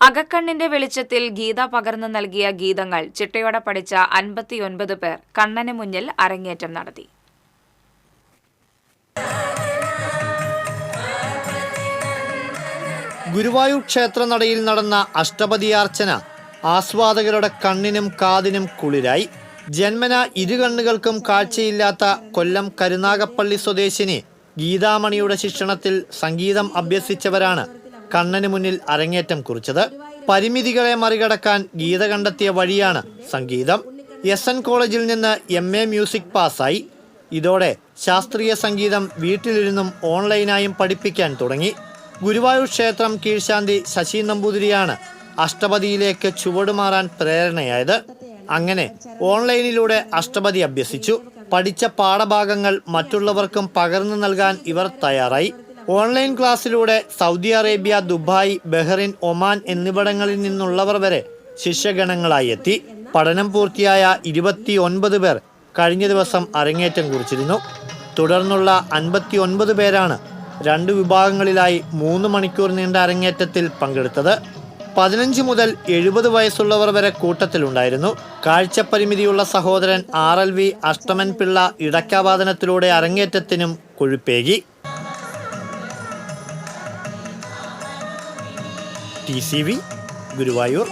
അകക്കണ്ണിന്റെ വെളിച്ചത്തിൽ ഗീത പകർന്നു നൽകിയ ഗീതങ്ങൾ ചിട്ടയോടെ പഠിച്ച അൻപത്തിയൊൻപത് പേർ കണ്ണന് മുന്നിൽ അരങ്ങേറ്റം നടത്തി. ഗുരുവായൂർ ക്ഷേത്രനടയിൽ നടന്ന അഷ്ടപതിയാർച്ചന ആസ്വാദകരുടെ കണ്ണിനും കാതിനും കുളിരായി. ജന്മന ഇരു കണ്ണുകൾക്കും കാഴ്ചയില്ലാത്ത കൊല്ലം കരുനാഗപ്പള്ളി സ്വദേശിനി ഗീതാമണിയുടെ ശിക്ഷണത്തിൽ സംഗീതം അഭ്യസിച്ചവരാണ് കണ്ണന് മുന്നിൽ അരങ്ങേറ്റം കുറിച്ചത് പരിമിതികളെ മറികടക്കാൻ ഗീത കണ്ടെത്തിയ വഴിയാണ് സംഗീതം. എസ് എൻ കോളേജിൽ നിന്ന് എം എ മ്യൂസിക് പാസ്സായി. ഇതോടെ ശാസ്ത്രീയ സംഗീതം വീട്ടിലിരുന്നും ഓൺലൈനായും പഠിപ്പിക്കാൻ തുടങ്ങി. ഗുരുവായൂർ ക്ഷേത്രം കീഴ്ശാന്തി ശശി നമ്പൂതിരിയാണ് അഷ്ടപതിയിലേക്ക് ചുവടുമാറാൻ പ്രേരണയായത്. അങ്ങനെ ഓൺലൈനിലൂടെ അഷ്ടപതി അഭ്യസിച്ചു. പഠിച്ച പാഠഭാഗങ്ങൾ മറ്റുള്ളവർക്കും പകർന്നു നൽകാൻ ഇവർ തയ്യാറായി. Online ക്ലാസ്സിലൂടെ Saudi Arabia Dubai Bahrain Oman എന്നിവിടങ്ങളിൽ നിന്നുള്ളവർ വരെ ശിഷ്യഗണങ്ങളായി എത്തി. പഠനം പൂർത്തിയായ ഇരുപത്തി ഒൻപത് പേർ കഴിഞ്ഞ ദിവസം അരങ്ങേറ്റം കുറിച്ചിരുന്നു. തുടർന്നുള്ള അൻപത്തി ഒൻപത് പേരാണ് രണ്ട് വിഭാഗങ്ങളിലായി മൂന്ന് മണിക്കൂർ നീണ്ട അരങ്ങേറ്റത്തിൽ പങ്കെടുത്തത്. പതിനഞ്ച് മുതൽ എഴുപത് വയസ്സുള്ളവർ വരെ കൂട്ടത്തിലുണ്ടായിരുന്നു. കാഴ്ചപരിമിതിയുള്ള സഹോദരൻ R L V Ashtaman Pillai ഇടക്കാവാദനത്തിലൂടെ അരങ്ങേറ്റത്തിനും കൊഴുപ്പേകി. T C V Guruvayur.